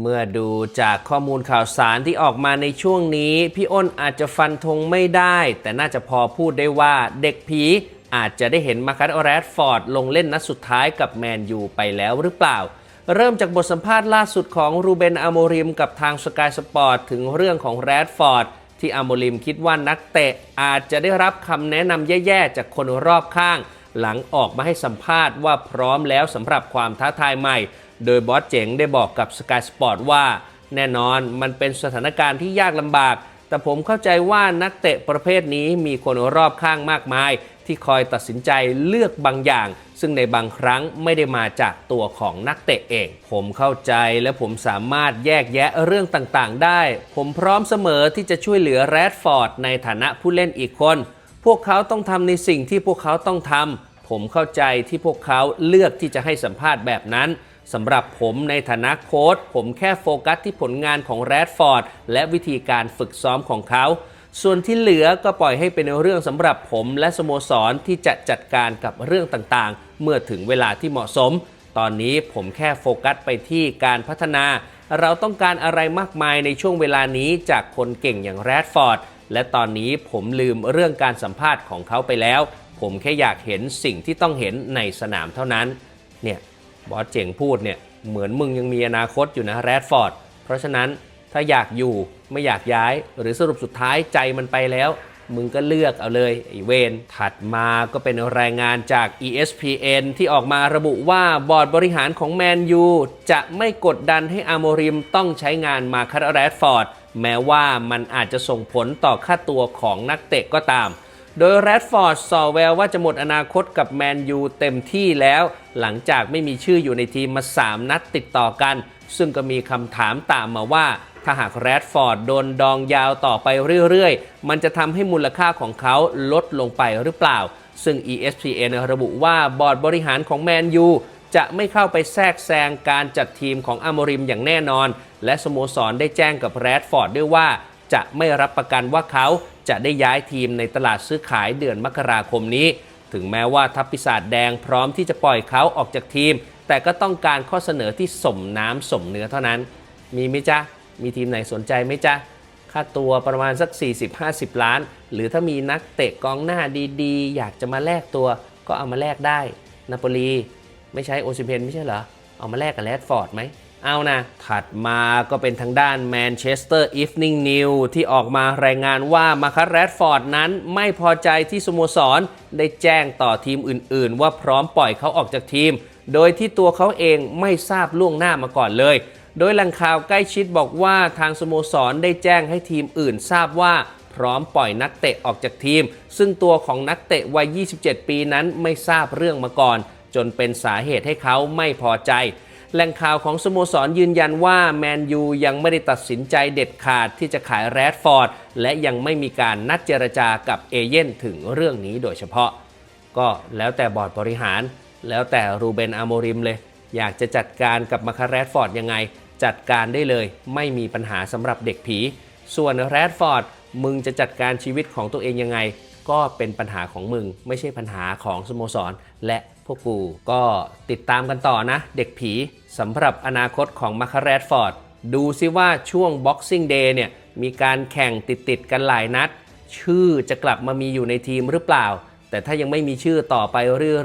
เมื่อดูจากข้อมูลข่าวสารที่ออกมาในช่วงนี้ พี่อ้นอาจจะฟันธงไม่ได้ แต่น่าจะพอพูดได้ว่าเด็กผีอาจจะได้เห็นมาคัตแรดฟอร์ดลงเล่นนัดสุดท้ายกับแมนยูไปแล้วหรือเปล่า เริ่มจากบทสัมภาษณ์ล่าสุดของรูเบนอโมริมกับทางสกายสปอร์ตถึงเรื่องของแรดฟอร์ดที่อโมริมคิดว่านักเตะอาจจะได้รับคำแนะนำแย่ๆ จากคนรอบข้าง หลังออกมาให้สัมภาษณ์ว่าพร้อมแล้วสำหรับความท้าทายใหม่ โดยบอสเจ๋งได้บอกกับ Sky Sport ว่า แน่นอนมันเป็นสถานการณ์ที่ยากลำบาก แต่ผมเข้าใจว่านักเตะประเภทนี้มีคนรอบข้างมากมาย ที่คอยตัดสินใจเลือกบางอย่าง ซึ่งในบางครั้งไม่ได้มาจากตัวของนักเตะเอง ผมเข้าใจและผมสามารถแยกแยะเรื่องต่างๆ ได้ ผมพร้อมเสมอที่จะช่วยเหลือแรดฟอร์ดในฐานะผู้เล่นอีกคน พวกเขาต้องทำในสิ่งที่พวกเขาต้องทำผมเข้าใจที่พวกเขาเลือกที่จะให้สัมภาษณ์แบบนั้น สำหรับผมในฐานะโค้ชผมแค่โฟกัสที่ผลงานของแรดฟอร์ดและวิธีการฝึกซ้อมของเขา ส่วนที่เหลือก็ปล่อยให้เป็นเรื่องสำหรับผมและสโมสรที่จะจัดการกับเรื่องต่างๆ เมื่อถึงเวลาที่เหมาะสม ตอนนี้ผมแค่โฟกัสไปที่การพัฒนา เราต้องการอะไรมากมายในช่วงเวลานี้จากคนเก่งอย่างแรดฟอร์ดและตอนนี้ผมลืมเรื่องการสัมภาษณ์ของเขาไปแล้ว ผมแค่อยากเห็นสิ่งที่ต้องเห็นในสนามเท่านั้น เนี่ย บอสเจ๋งพูดเนี่ยเหมือนมึงยังมีอนาคตอยู่นะแรดฟอร์ดเพราะฉะนั้นถ้าอยากอยู่ไม่อยากย้าย หรือสรุปสุดท้ายใจมันไปแล้ว มึงก็เลือกเอาเลยไอเวนถัดมาก็เป็นรายงานจาก ESPN ที่ออกมาระบุว่าบอร์ดบริหารของแมนยูจะไม่กดดันให้อาโมริมต้องใช้งานมาคัตแรดฟอร์ดแม้ว่ามันอาจจะส่งผลต่อค่าตัวของนักเตะก็ตาม โดยแรดฟอร์ดส่อแววว่าจะหมดอนาคตกับแมนยูเต็มที่แล้ว หลังจากไม่มีชื่ออยู่ในทีมมา 3 นัดติดต่อกัน ซึ่งก็มีคำถามตามมาว่า ถ้าหากแรดฟอร์ดโดนดองยาวต่อไปเรื่อยๆ มันจะทำให้มูลค่าของเขาลดลงไปหรือเปล่า ซึ่ง ESPN ระบุว่าบอร์ดบริหารของแมนยูจะไม่เข้าไปแทรกแซงการจัดทีมของอโมริมอย่างแน่นอน และสโมสรได้แจ้งกับแรดฟอร์ดด้วยว่า จะไม่รับประกันว่าเขาจะได้ย้ายทีมในตลาดซื้อขายเดือนมกราคมนี้ ถึงแม้ว่าทัพปีศาจแดงพร้อมที่จะปล่อยเขาออกจากทีม แต่ก็ต้องการข้อเสนอที่สมน้ำสมเนื้อเท่านั้น มีไหมจ๊ะ มีทีมไหนสนใจไหมจ๊ะ ค่าตัวประมาณสัก 40-50 ล้าน หรือถ้ามีนักเตะกองหน้าดีๆ อยากจะมาแลกตัวก็เอามาแลกได้ นาโปลีไม่ใช้โอซิเพนไม่ใช่เหรอ เอามาแลกกับแรดฟอร์ดไหม เอานะ ถัดมาก็เป็นทางด้านแมนเชสเตอร์อีฟนิงนิวที่ออกมารายงานว่ามาคัสแรดฟอร์ดนั้นไม่พอใจที่สโมสร ได้แจ้งต่อทีมอื่นๆ ว่าพร้อมปล่อยเขาออกจากทีม โดยที่ตัวเขาเองไม่ทราบล่วงหน้ามาก่อนเลย โดยแหล่งข่าวใกล้ชิดบอกว่าทางสโมสรได้แจ้งให้ทีมอื่นทราบว่าพร้อมปล่อยนักเตะออกจากทีม ซึ่งตัวของนักเตะวัย 27 ปีนั้นไม่ทราบเรื่องมาก่อน จนเป็นสาเหตุให้เขาไม่พอใจ แหล่งข่าวของสโมสรยืนยันว่าแมนยูยังไม่ได้ตัดสินใจเด็ดขาดที่จะขายแรดฟอร์ด และยังไม่มีการนัดเจรจากับเอเย่นถึงเรื่องนี้โดยเฉพาะ ก็แล้วแต่บอร์ดบริหาร แล้วแต่รูเบนอาโมริมเลย อยากจะจัดการกับมาคาแรดฟอร์ดยังไง จัดการได้เลย ไม่มีปัญหาสำหรับเด็กผี ส่วนแรดฟอร์ดมึงจะจัดการชีวิตของตัวเองยังไง ก็เป็นปัญหาของมึง ไม่ใช่ปัญหาของสโมสร และพวกกูก็ติดตามกันต่อนะ เด็กผีสำหรับอนาคตของมาคาแรดฟอร์ดดูซิว่าช่วง Boxing Day เนี่ยมีการแข่งติดๆกันหลายนัด ชื่อจะกลับมามีอยู่ในทีมหรือเปล่า แต่ถ้ายังไม่มีชื่อต่อไป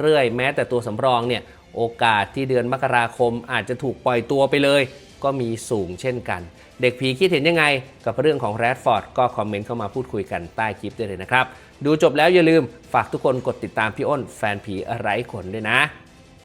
เรื่อยๆ แม้แต่ตัวสำรองเนี่ยโอกาสที่เดือนมกราคมอาจจะถูกปล่อยตัวไปเลย ก็มีสูงเช่นกัน เด็กผีคิดเห็นยังไง กับเรื่องของแรดฟอร์ดก็คอมเมนต์เข้ามาพูดคุยกันใต้คลิปได้เลยนะครับ ดูจบแล้วอย่าลืมฝากทุกคนกดติดตามพี่อ้นแฟนผีไร้ขนด้วยนะ